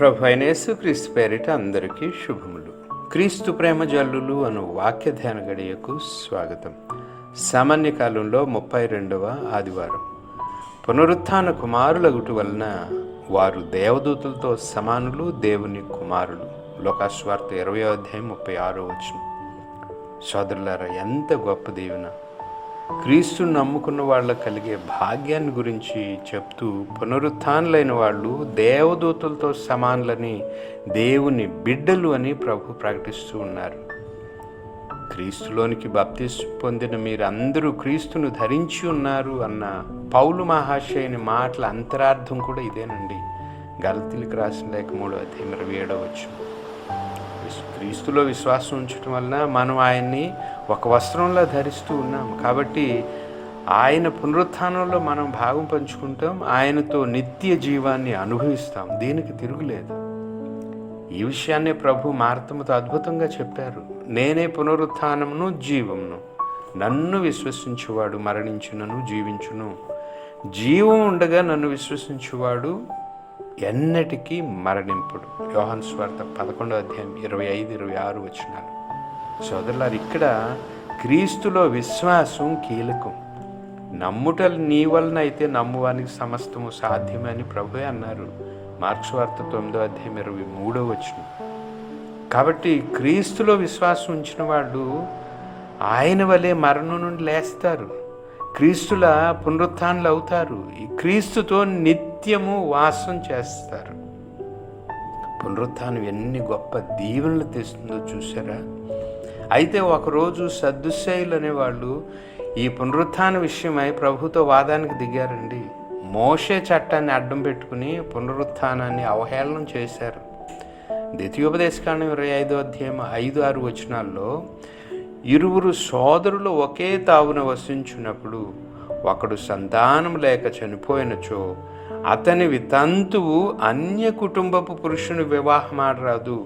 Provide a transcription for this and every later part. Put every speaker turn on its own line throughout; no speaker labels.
ప్రభు అయిన యేసుక్రీస్తు పేరిట అందరికీ శుభములు. క్రీస్తు ప్రేమ జల్లులు అను వాక్య ధ్యాన గడియకు స్వాగతం. సామాన్య కాలంలో ముప్పై రెండవ ఆదివారం. పునరుత్థాన కుమారులగుట వలన వారు దేవదూతలతో సమానులు దేవుని కుమారులు. లోకాస్వార్త ఇరవై అధ్యాయం ముప్పై ఆరో వచ్చిన సోదరులారా ఎంత గొప్ప దీవెన. క్రీస్తుని నమ్ముకున్న వాళ్ళకు కలిగే భాగ్యాన్ని గురించి చెప్తూ పునరుత్థానులైన వాళ్ళు దేవదూతలతో సమానులని దేవుని బిడ్డలు అని ప్రభు ప్రకటిస్తూ ఉన్నారు. క్రీస్తులోనికి బప్తిస్ పొందిన మీరందరూ క్రీస్తును ధరించి ఉన్నారు అన్న పౌలు మహాశయుని మాటల అంతరార్థం కూడా ఇదేనండి. గల్తీలకు రాసిన లేక మూడో అధ్యాయం ఇరవై ఏడవ క్రీస్తులో విశ్వాసం ఉంచడం వలన మనం ఆయన్ని ఒక వస్త్రంలా ధరిస్తూ ఉన్నాం. కాబట్టి ఆయన పునరుత్థానంలో మనం భాగం పంచుకుంటాం. ఆయనతో నిత్య జీవాన్ని అనుభవిస్తాం. దీనికి తిరుగులేదు. ఈ విషయాన్నే ప్రభు మార్తముతో అద్భుతంగా చెప్పారు. నేనే పునరుత్థానమును జీవమును. నన్ను విశ్వసించువాడు మరణించునను జీవించును. జీవం ఉండగా నన్ను విశ్వసించువాడు ఎన్నటికీ మరణింపుడు. యోహన్ స్వార్థ పదకొండో అధ్యాయం ఇరవై ఐదు ఇరవై ఆరు వచ్చినాలు సోదరులారు ఇక్కడ క్రీస్తులో విశ్వాసం కీలకం. నమ్ముటలు నీ వలన అయితే నమ్మువానికి సమస్తము సాధ్యమని ప్రభు అన్నారు. మార్క్స్ వార్త తొమ్మిదో అధ్యాయం ఇరవై మూడో వచ్చిన కాబట్టి క్రీస్తులో విశ్వాసం ఉంచిన వాళ్ళు ఆయన వలె మరణం నుండి లేస్తారు. క్రీస్తుల పునరుత్థానులు అవుతారు. ఈ క్రీస్తుతో నిత్యము వాసం చేస్తారు. పునరుత్థానం ఎన్ని గొప్ప దీవెనలు తెస్తుందో చూసారా అయితే ఒకరోజు సద్దుశైలు అనేవాళ్ళు ఈ పునరుత్థాన విషయమై ప్రభుతో వాదానికి దిగారండి. మోషే చట్టాన్ని అడ్డం పెట్టుకుని పునరుత్థానాన్ని అవహేళనం చేశారు. ద్వితీయోపదేశకాండం ఇరవై ఐదో అధ్యాయం ఐదు ఆరు వచనాల్లో ఇరువురు సోదరులు ఒకే తావున వసించున్నప్పుడు ఒకడు సంతానం లేక చనిపోయినచో అతని వితంతువు అన్య కుటుంబపు పురుషుని వివాహమాడరాదు.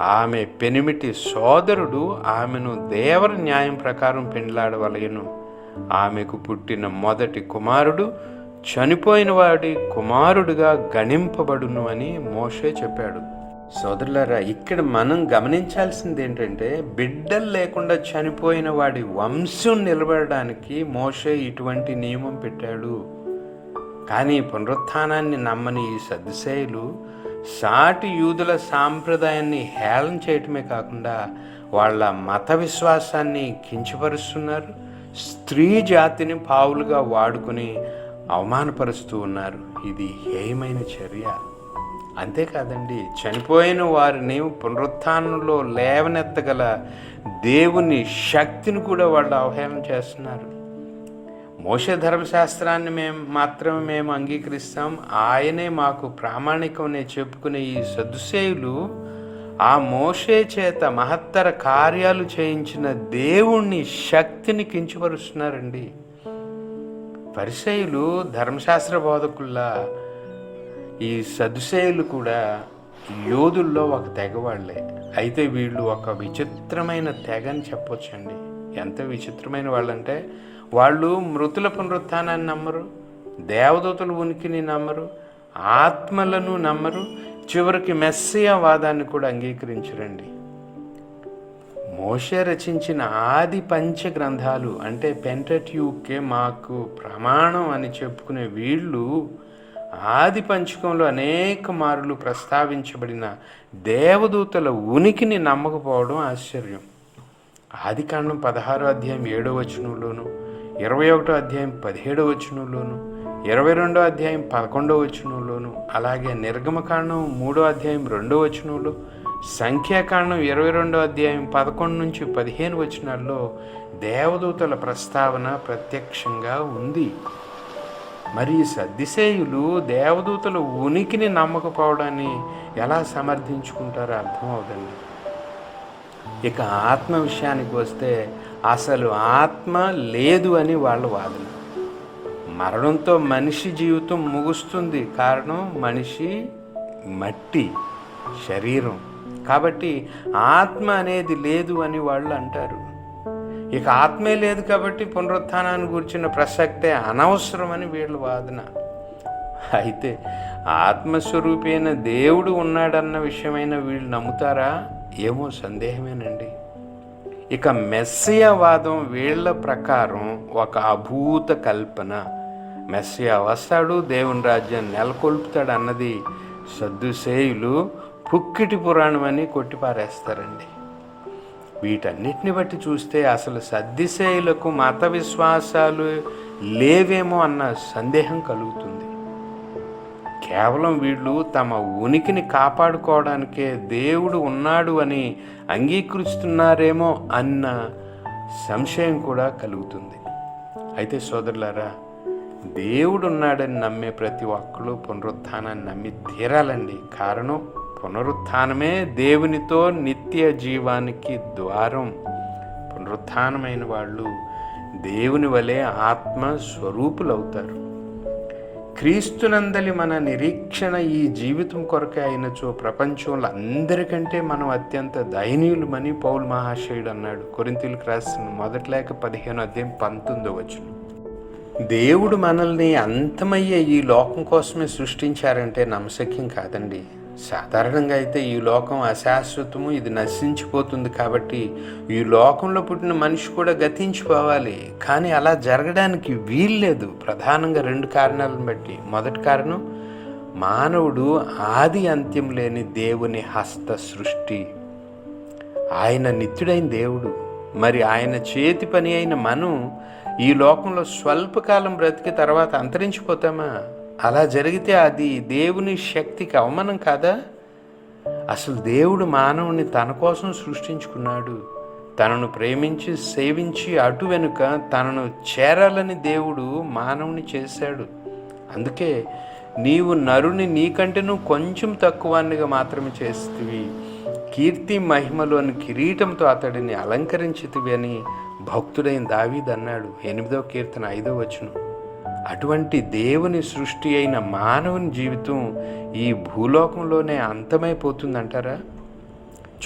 ఆమె పెనిమిటి సోదరుడు ఆమెను దేవర న్యాయం ప్రకారం పెండ్లాడవలయను ఆమెకు పుట్టిన మొదటి కుమారుడు చనిపోయిన వాడి కుమారుడుగా గణింపబడును అని మోషే చెప్పాడు. సోదరులారా ఇక్కడ మనం గమనించాల్సింది ఏంటంటే బిడ్డలు లేకుండా చనిపోయిన వాడి వంశం నిలబడడానికి మోషే ఇటువంటి నియమం పెట్టాడు. కానీ పునరుత్థానాన్ని నమ్మని ఈ సద్దుశైలు సాటి యూదుల సాంప్రదాయాన్ని హేళన చేయటమే కాకుండా వాళ్ళ మత విశ్వాసాన్ని కించపరుస్తున్నారు. స్త్రీ జాతిని పావులుగా వాడుకుని అవమానపరుస్తూ ఉన్నారు. ఇది హేయమైన చర్య. అంతేకాదండి చనిపోయిన వారిని పునరుత్నంలో లేవనెత్తగల దేవుని శక్తిని కూడా వాళ్ళు అవహేళన చేస్తున్నారు. మోష ధర్మశాస్త్రాన్ని మేము మాత్రమే మేము అంగీకరిస్తాం. ఆయనే మాకు ప్రామాణికమనే చెప్పుకునే ఈ సదుసేయులు ఆ మోషే చేత మహత్తర కార్యాలు చేయించిన దేవుణ్ణి శక్తిని కించపరుస్తున్నారండి. పరిసయులు ధర్మశాస్త్ర బోధకుల్లా ఈ సదుసేయులు కూడా యోధుల్లో ఒక తెగ వాళ్ళే అయితే వీళ్ళు ఒక విచిత్రమైన తెగ అని చెప్పొచ్చండి. ఎంత విచిత్రమైన వాళ్ళంటే వాళ్ళు మృతుల పునరుత్థానాన్ని నమ్మరు దేవదూతల ఉనికిని నమ్మరు ఆత్మలను నమ్మరు చివరికి మెస్సియా వాదాన్ని కూడా అంగీకరించరండి. మోషే రచించిన ఆది పంచ గ్రంథాలు అంటే పెంటట్యూకే మాకు ప్రమాణం అని చెప్పుకునే వీళ్ళు ఆది పంచకంలో అనేక మార్లు ప్రస్తావించబడిన దేవదూతల ఉనికిని నమ్మకపోవడం ఆశ్చర్యం. ఆది కాండం పదహారో అధ్యాయం ఏడో వచనంలోనూ ఇరవై ఒకటో అధ్యాయం పదిహేడో వచనంలోను ఇరవై రెండో అధ్యాయం పదకొండో వచనంలోను అలాగే నిర్గమకాండం మూడో అధ్యాయం రెండో వచనంలో సంఖ్యాకాండం ఇరవై రెండో అధ్యాయం పదకొండు నుంచి పదిహేను వచనాల్లో దేవదూతల ప్రస్తావన ప్రత్యక్షంగా ఉంది. మరి సద్దిశేయులు సద్దిసేయులు దేవదూతల ఉనికిని నమ్మకపోవడాన్ని ఎలా సమర్థించుకుంటారో అర్థం అవుదండి ఇక ఆత్మ విషయానికి వస్తే అసలు ఆత్మ లేదు అని వాళ్ళ వాదన. మరణంతో మనిషి జీవితం ముగుస్తుంది. కారణం మనిషి మట్టి శరీరం. కాబట్టి ఆత్మ అనేది లేదు అని వాళ్ళు అంటారు. ఇక ఆత్మే లేదు కాబట్టి పునరుత్థానాన్ని గురించిన ప్రసక్తే అనవసరమని వీళ్ళ వాదన. అయితే ఆత్మస్వరూపైన దేవుడు ఉన్నాడన్న విషయమైన వీళ్ళు నమ్ముతారా? ఏమో సందేహమేనండి. ఇక మెస్సియవాదం వీళ్ళ ప్రకారం ఒక అభూత కల్పన. మెస్సియా వస్తాడు దేవుని రాజ్యం నెలకొల్పుతాడు అన్నది సద్దుసేయులు పుక్కిటి పురాణం అని కొట్టిపారేస్తారండి. వీటన్నిటిని బట్టి చూస్తే అసలు సద్దిసేయులకు మత విశ్వాసాలు లేవేమో అన్న సందేహం కలుగుతుంది. కేవలం వీళ్ళు తమ ఉనికిని కాపాడుకోవడానికే దేవుడు ఉన్నాడు అని అంగీకరిస్తున్నారేమో అన్న సంశయం కూడా కలుగుతుంది. అయితే సోదరులారా దేవుడు ఉన్నాడని నమ్మే ప్రతి ఒక్కరు పునరుత్థానాన్ని నమ్మి తీరాలండి. కారణం పునరుత్థానమే దేవునితో నిత్య జీవానికి ద్వారం. పునరుత్థానమైన వాళ్ళు దేవుని వలె ఆత్మ స్వరూపులవుతారు క్రీస్తునందలి మన నిరీక్షణ ఈ జీవితం కొరకే అయినచో ప్రపంచంలో అందరికంటే మనం అత్యంత దయనీయులమని పౌల్ మహాశయుడు అన్నాడు. కొరింతీలకు రాసిన మొదటి లేక పదిహేను అధ్యాయం పంతొమ్మిదో వచ్చిన దేవుడు మనల్ని అంతమయ్యే ఈ లోకం కోసమే సృష్టించారంటే నమ్మశక్యం కాదండి. సాధారణంగా అయితే ఈ లోకం అశాశ్వతము ఇది నశించిపోతుంది కాబట్టి ఈ లోకంలో పుట్టిన మనిషి కూడా గతించిపోవాలి. కానీ అలా జరగడానికి వీల్లేదు. ప్రధానంగా రెండు కారణాలను బట్టి. మొదటి కారణం మానవుడు ఆది అంత్యం లేని దేవుని హస్త సృష్టి. ఆయన నిత్యుడైన దేవుడు. మరి ఆయన చేతి పని అయిన మనం ఈ లోకంలో స్వల్పకాలం బ్రతికి తర్వాత అంతరించిపోతామా? అలా జరిగితే అది దేవుని శక్తికి అవమానం కాదా? అసలు దేవుడు మానవుని తన కోసం సృష్టించుకున్నాడు. తనను ప్రేమించి సేవించి అటు వెనుక తనను చేరాలని దేవుడు మానవుని చేశాడు. అందుకే నీవు నరుని నీకంటేను కొంచెం తక్కువనిగా మాత్రమే చేస్తువి. కీర్తి మహిమలోని కిరీటంతో అతడిని అలంకరించితివి అని భక్తుడైన దావీద్ అన్నాడు. ఎనిమిదో కీర్తన ఐదో వచనం. అటువంటి దేవుని సృష్టి అయిన మానవుని జీవితం ఈ భూలోకంలోనే అంతమైపోతుందంటారా?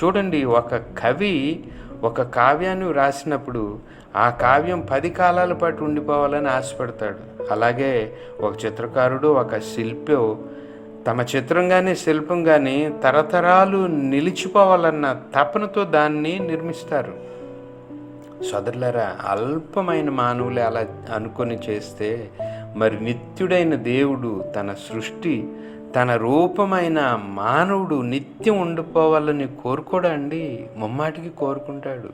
చూడండి ఒక కవి ఒక కావ్యాన్ని రాసినప్పుడు ఆ కావ్యం పది కాలాల పాటు ఉండిపోవాలని ఆశపడతాడు. అలాగే ఒక చిత్రకారుడు ఒక శిల్పి తమ చిత్రం కానీ శిల్పం కానీ తరతరాలు నిలిచిపోవాలన్న తపనతో దాన్ని నిర్మిస్తారు. సోదరులారా అల్పమైన మానవులే అలా అనుకొని చేస్తే మరి నిత్యుడైన దేవుడు తన సృష్టి తన రూపమైన మానవుడు నిత్యం ఉండిపోవాలని కోరుకోడా అండి? ముమ్మాటికి కోరుకుంటాడు.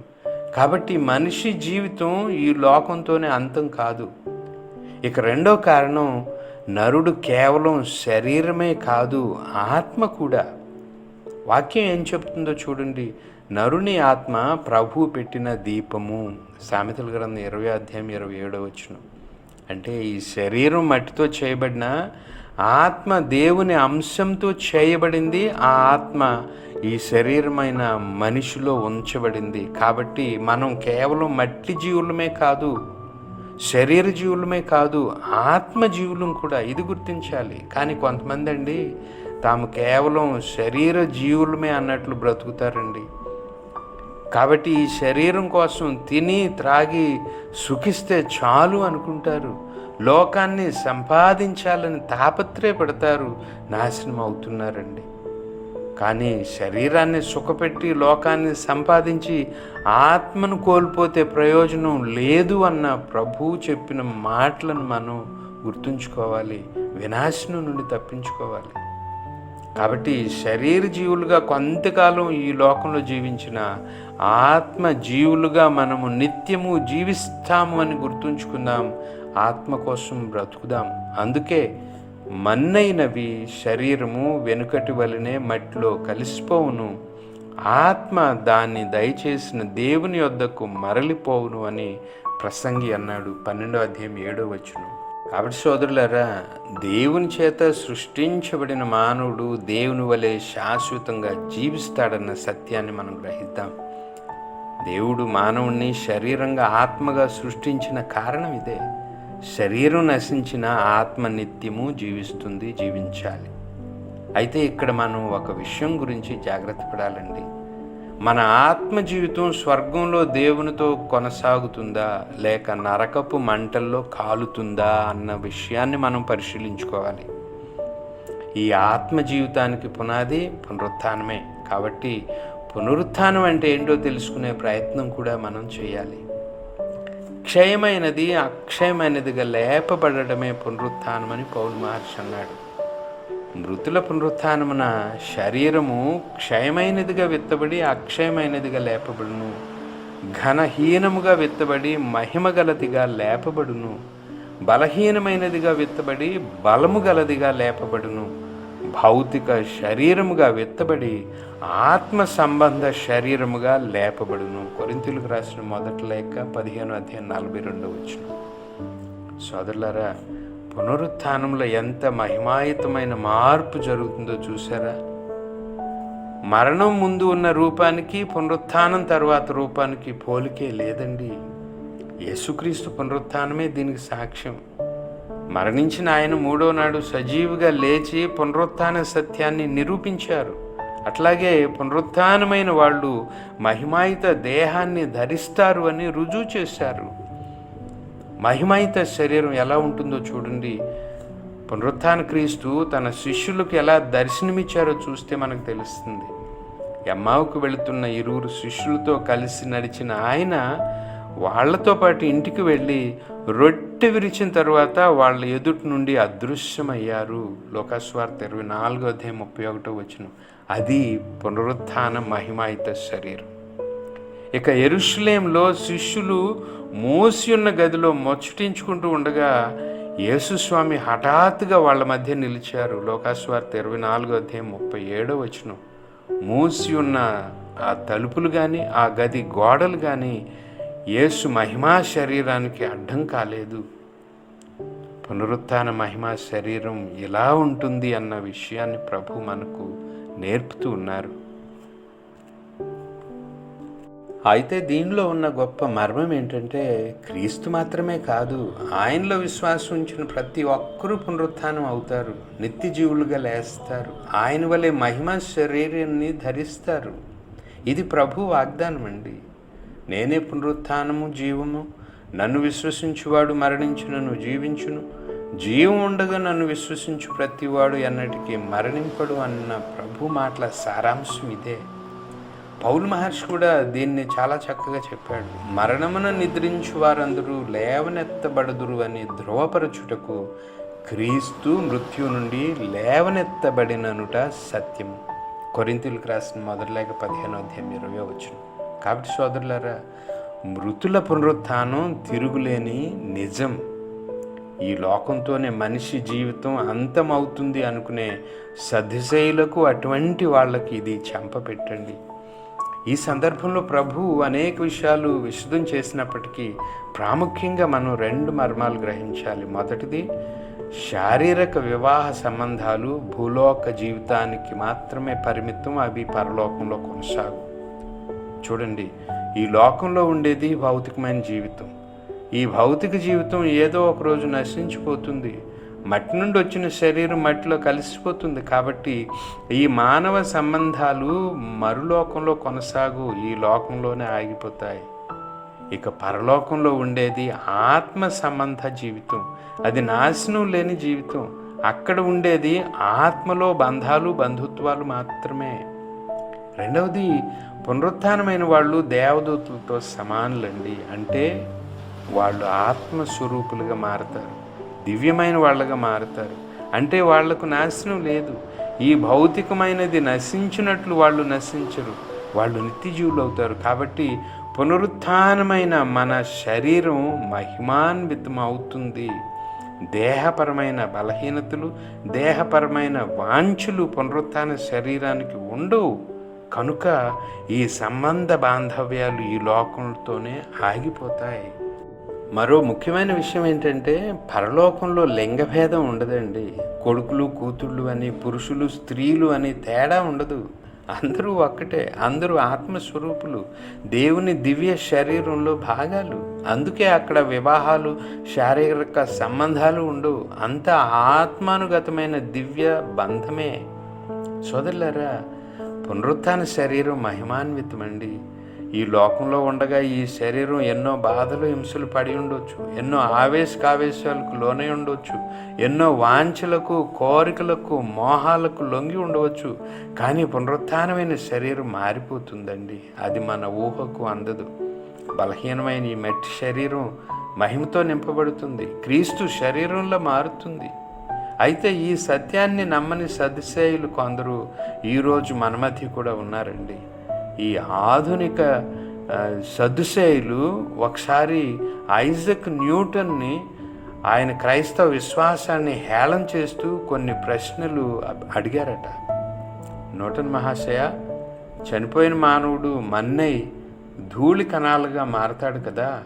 కాబట్టి మనిషి జీవితం ఈ లోకంతోనే అంతం కాదు. ఇక రెండో కారణం నరుడు కేవలం శరీరమే కాదు ఆత్మ కూడా. వాక్యం ఏం చెప్తుందో చూడండి. నరుని ఆత్మ ప్రభు పెట్టిన దీపము. సామెతల గ్రంథం ఇరవై అధ్యాయం ఇరవై ఏడో వచ్చిన అంటే ఈ శరీరం మట్టితో చేయబడిన ఆత్మ దేవుని అంశంతో చేయబడింది. ఆ ఆత్మ ఈ శరీరమైన మనిషిలో ఉంచబడింది. కాబట్టి మనం కేవలం మట్టి జీవులమే కాదు శరీర జీవులమే కాదు ఆత్మ జీవులం కూడా ఇది గుర్తించాలి. కానీ కొంతమంది అండి తాము కేవలం శరీర జీవులమే అన్నట్లు బ్రతుకుతారండి. కాబట్టి ఈ శరీరం కోసం తిని త్రాగి సుఖిస్తే చాలు అనుకుంటారు. లోకాన్ని సంపాదించాలని తాపత్రయపడతారు నాశనం అవుతున్నారండి కానీ శరీరాన్ని సుఖపెట్టి లోకాన్ని సంపాదించి ఆత్మను కోల్పోతే ప్రయోజనం లేదు అన్న ప్రభువు చెప్పిన మాటలను మనం గుర్తుంచుకోవాలి వినాశనం నుండి తప్పించుకోవాలి. కాబట్టి శరీర జీవులుగా కొంతకాలం ఈ లోకంలో జీవించిన ఆత్మ జీవులుగా మనము నిత్యము జీవిస్తాము అని గుర్తుంచుకుందాం. ఆత్మ కోసం బ్రతుకుదాం. అందుకే మన్నైనవి శరీరము వెనుకటి వలనే మట్టిలో కలిసిపోవును. ఆత్మ దాన్ని దయచేసిన దేవుని వద్దకు మరలిపోవును అని ప్రసంగి అన్నాడు. పన్నెండో అధ్యాయం ఏడో వచ్చును కాబట్టి సోదరులారా దేవుని చేత సృష్టించబడిన మానవుడు దేవుని వలె శాశ్వతంగా జీవిస్తాడన్న సత్యాన్ని మనం గ్రహిద్దాం. దేవుడు మానవుణ్ణి శరీరంగా ఆత్మగా సృష్టించిన కారణం ఇదే. శరీరం నశించిన ఆత్మ నిత్యము జీవిస్తుంది జీవించాలి. అయితే ఇక్కడ మనం ఒక విషయం గురించి జాగ్రత్త పడాలండి. మన ఆత్మ జీవితం స్వర్గంలో దేవునితో కొనసాగుతుందా లేక నరకపు మంటల్లో కాలుతుందా అన్న విషయాన్ని మనం పరిశీలించుకోవాలి. ఈ ఆత్మ జీవితానికి పునాది పునరుత్నమే కాబట్టి పునరుత్నం అంటే ఏంటో తెలుసుకునే ప్రయత్నం కూడా మనం చేయాలి. క్షయమైనది అక్షయమైనదిగా లేపబడటమే పునరుత్థానమని పౌరు మహర్షి అన్నాడు. మృతుల పునరుత్నమున శరీరము క్షయమైనదిగా విత్తబడి అక్షయమైనదిగా లేపబడును. ఘనహీనముగా విత్తబడి మహిమగలదిగా లేపబడును. బలహీనమైనదిగా విత్తబడి బలము గలదిగా లేపబడును. భౌతిక శరీరముగా విత్తబడి ఆత్మ సంబంధ శరీరముగా లేపబడును. కొరింతలకు రాసిన మొదటి లేక పదిహేను అధ్యాయం నలభై రెండు వచ్చిన సోదరులారా పునరుత్థానంలో ఎంత మహిమాయుతమైన మార్పు జరుగుతుందో చూసారా మరణం ముందు ఉన్న రూపానికి పునరుత్నం తర్వాత రూపానికి పోలికే లేదండి. యేసుక్రీస్తు పునరుత్నమే దీనికి సాక్ష్యం. మరణించిన ఆయన మూడో నాడు సజీవుగా లేచి పునరుత్న సత్యాన్ని నిరూపించారు. అట్లాగే పునరుత్నమైన వాళ్ళు మహిమాయుత దేహాన్ని ధరిస్తారు అని రుజువు చేశారు. మహిమాయిత శరీరం ఎలా ఉంటుందో చూడండి. పునరుత్థాన క్రీస్తు తన శిష్యులకు ఎలా దర్శనమిచ్చారో చూస్తే మనకు తెలుస్తుంది. ఎమ్మావుకు వెళుతున్న ఇరువురు శిష్యులతో కలిసి నడిచిన ఆయన వాళ్ళతో పాటు ఇంటికి వెళ్ళి రొట్టె విరిచిన తర్వాత వాళ్ళ ఎదుటి నుండి అదృశ్యమయ్యారు. లోకస్వార్త ఇరవై నాలుగో అధ్యాయం ముప్పై ఒకటో వచ్చిన అది పునరుత్థాన మహిమాయిత శరీరం. ఇక ఎరుషులేంలో శిష్యులు మూసి ఉన్న గదిలో ముచ్చటించుకుంటూ ఉండగా యేసుస్వామి హఠాత్తుగా వాళ్ళ మధ్య నిలిచారు. లోకాస్వార్త ఇరవై నాలుగో అధ్యాయం ముప్పై ఏడో వచ్చిన మూసి ఉన్న ఆ తలుపులు కానీ ఆ గది గోడలు కానీ యేసు మహిమా శరీరానికి అడ్డం కాలేదు. పునరుత్న మహిమా శరీరం ఎలా ఉంటుంది అన్న విషయాన్ని ప్రభు మనకు నేర్పుతూ ఉన్నారు. అయితే దీనిలో ఉన్న గొప్ప మర్మం ఏంటంటే క్రీస్తు మాత్రమే కాదు ఆయనలో విశ్వాసం ఉంచిన ప్రతి ఒక్కరూ పునరుత్థానం అవుతారు నిత్య జీవులుగా లేస్తారు. ఆయన వలె మహిమ శరీరాన్ని ధరిస్తారు. ఇది ప్రభు వాగ్దానం అండి. నేనే పునరుత్థానము జీవము. నన్ను విశ్వసించువాడు మరణించునను జీవించును. జీవం ఉండగా నన్ను విశ్వసించు ప్రతివాడు ఎన్నటికీ మరణింపడు అన్న ప్రభు మాటల సారాంశం ఇదే. పౌల్ మహర్షి కూడా దీన్ని చాలా చక్కగా చెప్పాడు. మరణమున నిద్రించు వారందరూ లేవనెత్తబడదురు అని ధ్రువపరచుటకు క్రీస్తు మృత్యు నుండి లేవనెత్తబడిననుట సత్యం. కొరింతలకు రాసిన మొదటిలేక పదిహేను అధ్యాయం ఇరవై వచ్చిన కాబట్టి సోదరులారా మృతుల పునరుత్థానం తిరుగులేని నిజం. ఈ లోకంతోనే మనిషి జీవితం అంతమవుతుంది అనుకునే సదిశైలకు అటువంటి వాళ్ళకి ఇది చెంప పెట్టండి ఈ సందర్భంలో ప్రభు అనేక విషయాలు విశదం చేసినప్పటికీ ప్రాముఖ్యంగా మనం రెండు మర్మాలు గ్రహించాలి. మొదటిది శారీరక వివాహ సంబంధాలు భూలోక జీవితానికి మాత్రమే పరిమితం అవి పరలోకంలో కొనసాగు. చూడండి ఈ లోకంలో ఉండేది భౌతికమైన జీవితం. ఈ భౌతిక జీవితం ఏదో ఒక రోజు నశించిపోతుంది. మట్టి నుండి వచ్చిన శరీరం మట్టిలో కలిసిపోతుంది కాబట్టి ఈ మానవ సంబంధాలు మరులోకంలో కొనసాగు ఈ లోకంలోనే ఆగిపోతాయి. ఇక పరలోకంలో ఉండేది ఆత్మ సంబంధ జీవితం. అది నాశనం లేని జీవితం. అక్కడ ఉండేది ఆత్మలో బంధాలు బంధుత్వాలు మాత్రమే. రెండవది పునరుత్నమైన వాళ్ళు దేవదూతులతో సమానులండి. అంటే వాళ్ళు ఆత్మస్వరూపులుగా మారతారు. దివ్యమైన వాళ్ళగా మారతారు. అంటే వాళ్ళకు నాశనం లేదు. ఈ భౌతికమైనది నశించినట్లు వాళ్ళు నశించరు. వాళ్ళు నిత్యజీవులు అవుతారు కాబట్టి పునరుత్థానమైన మన శరీరం మహిమాన్వితం అవుతుంది దేహపరమైన బలహీనతలు దేహపరమైన వాంఛలు పునరుత్థాన శరీరానికి ఉండవు. కనుక ఈ సంబంధ బాంధవ్యాలు ఈ లోకంతోనే ఆగిపోతాయి. మరో ముఖ్యమైన విషయం ఏంటంటే పరలోకంలో లింగభేదం ఉండదండి. కొడుకులు కూతుళ్ళు అని పురుషులు స్త్రీలు అని తేడా ఉండదు. అందరూ ఒక్కటే అందరూ ఆత్మస్వరూపులు. దేవుని దివ్య శరీరంలో భాగాలు. అందుకే అక్కడ వివాహాలు శారీరక సంబంధాలు ఉండవు. అంత ఆత్మానుగతమైన దివ్య బంధమే. సోదరులరా పునరుత్థాన శరీరం మహిమాన్వితమండి. ఈ లోకంలో ఉండగా ఈ శరీరం ఎన్నో బాధలు హింసలు పడి ఉండొచ్చు. ఎన్నో ఆవేశకావేశాలకు లోనై ఉండొచ్చు. ఎన్నో వాంఛలకు కోరికలకు మోహాలకు లొంగి ఉండవచ్చు. కానీ పునరుత్నమైన శరీరం మారిపోతుందండి. అది మన ఊహకు అందదు. బలహీనమైన ఈ మట్టి శరీరం మహిమతో నింపబడుతుంది. క్రీస్తు శరీరంలో మారుతుంది. అయితే ఈ సత్యాన్ని నమ్మని సదిశేయులు కొందరు ఈరోజు మన మధ్య కూడా ఉన్నారండి. ఈ ఆధునిక ఆ, సదుసేయులు ఒకసారి ఐజక్ న్యూటన్ని ఆయన క్రైస్తవ విశ్వాసాన్ని హేళం చేస్తూ కొన్ని ప్రశ్నలు అడిగారట. నూటన్ మహాశయ చనిపోయిన మానవుడు మన్నై ధూళి కణాలుగా మారతాడు కదా.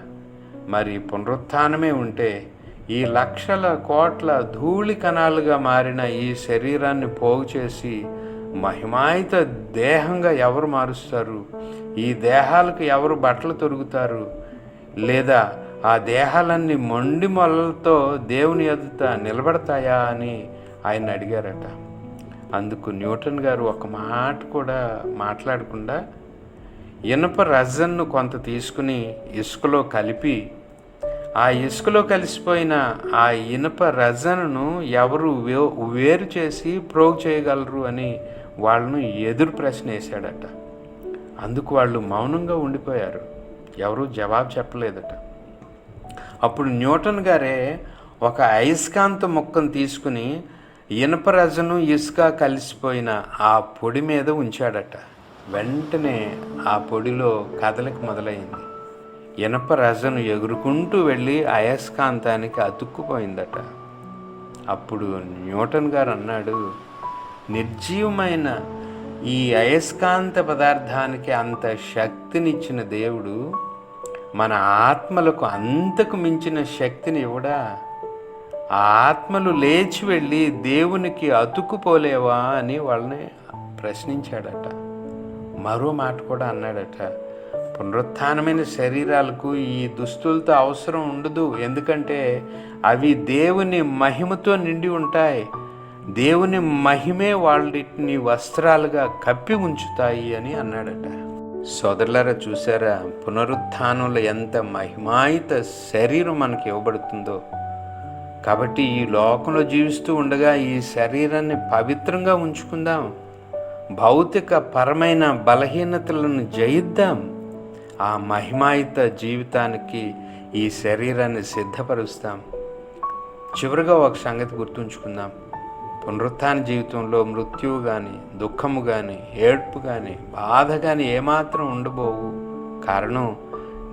మరి పునరుత్థానమే ఉంటే ఈ లక్షల కోట్ల ధూళి కణాలుగా మారిన ఈ శరీరాన్ని పోగు చేసి మహిమాయిత దేహంగా ఎవరు మారుస్తారు? ఈ దేహాలకు ఎవరు బట్టలు తొరుగుతారు లేదా ఆ దేహాలన్నీ మొండి మొలలతో దేవుని ఎదుట నిలబడతాయా అని ఆయన అడిగారట. అందుకు న్యూటన్ గారు ఒక మాట కూడా మాట్లాడకుండా ఇనుప రజన్ను కొంత తీసుకుని ఇసుకలో కలిపి ఆ ఇసుకలో కలిసిపోయిన ఆ ఇనుప రజన్ను ఎవరు వేరు చేసి ప్రోగ్ చేయగలరు అని వాళ్ళను ఎదురు ప్రశ్న వేశాడట. అందుకు వాళ్ళు మౌనంగా ఉండిపోయారు. ఎవరూ జవాబు చెప్పలేదట. అప్పుడు న్యూటన్ గారే ఒక అయస్కాంత ముక్కను తీసుకుని ఇనుప రజను ఇసుక కలిసిపోయిన ఆ పొడి మీద ఉంచాడట. వెంటనే ఆ పొడిలో కదలిక మొదలైంది. ఇనప రజను ఎగురుకుంటూ వెళ్ళి అయస్కాంతానికి అతుక్కుపోయిందట. అప్పుడు న్యూటన్ గారు అన్నాడు నిర్జీవమైన ఈ అయస్కాంత పదార్థానికి అంత శక్తినిచ్చిన దేవుడు మన ఆత్మలకు అంతకు మించిన శక్తిని ఇవ్వడా? ఆ ఆత్మలు లేచి వెళ్ళి దేవునికి అతుక్కుపోలేవా అని వాళ్ళని ప్రశ్నించాడట. మరో మాట కూడా అన్నాడట. పునరుత్నమైన శరీరాలకు ఈ దుస్తులతో అవసరం ఉండదు. ఎందుకంటే అవి దేవుని మహిమతో నిండి ఉంటాయి. దేవుని మహిమే వాళ్ళని వస్త్రాలుగా కప్పి ఉంచుతాయి అని అన్నాడట. సోదరులారా చూసారా పునరుత్నంలో ఎంత మహిమాయిత శరీరం మనకి ఇవ్వబడుతుందో. కాబట్టి ఈ లోకంలో జీవిస్తూ ఉండగా ఈ శరీరాన్ని పవిత్రంగా ఉంచుకుందాం. భౌతిక పరమైన బలహీనతలను జయిద్దాం. ఆ మహిమాయిత జీవితానికి ఈ శరీరాన్ని సిద్ధపరుస్తాం. చివరిగా ఒక సంగతి గుర్తుంచుకుందాం. పునరుత్న జీవితంలో మృత్యువు కానీ దుఃఖము కానీ ఏడ్పు కానీ బాధ కానీ ఏమాత్రం ఉండబోవు. కారణం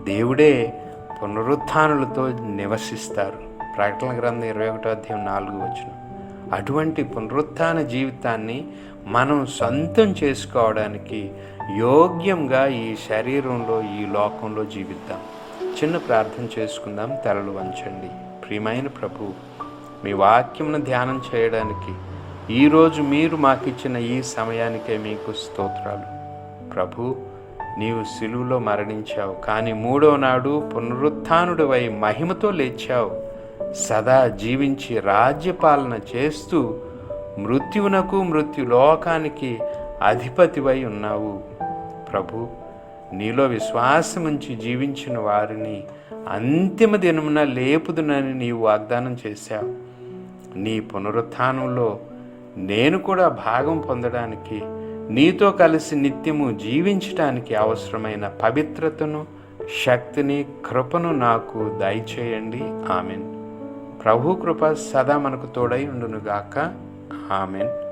దేవుడే పునరుత్నులతో నివసిస్తారు. ప్రకటన గ్రంథం ఇరవై ఒకటో అధ్యాయం నాలుగు వచ్చిన అటువంటి పునరుత్న జీవితాన్ని మనం సొంతం చేసుకోవడానికి యోగ్యంగా ఈ శరీరంలో ఈ లోకంలో జీవిద్దాం. చిన్న ప్రార్థన చేసుకుందాం. తెరలు వంచండి. ప్రియమైన ప్రభు మీ వాక్యమును ధ్యానం చేయడానికి ఈరోజు మీరు మాకిచ్చిన ఈ సమయానికే మీకు స్తోత్రాలు. ప్రభు నీవు సిలువులో మరణించావు కానీ మూడో నాడు పునరుత్థానుడివై మహిమతో లేచావు. సదా జీవించి రాజ్యపాలన చేస్తూ మృత్యువునకు మృత్యులోకానికి అధిపతివై ఉన్నావు. ప్రభు నీలో విశ్వాసముంచి జీవించిన వారిని అంతిమ దినమున లేపుదునని నీవు వాగ్దానం చేశావు. నీ పునరుత్థానంలో నేను కూడా భాగం పొందడానికి నీతో కలిసి నిత్యము జీవించటానికి అవసరమైన పవిత్రతను శక్తిని కృపను నాకు దయచేయండి. ఆమెన్. ప్రభు కృప సదా మనకు తోడై ఉండునుగాక. ఆమెన్.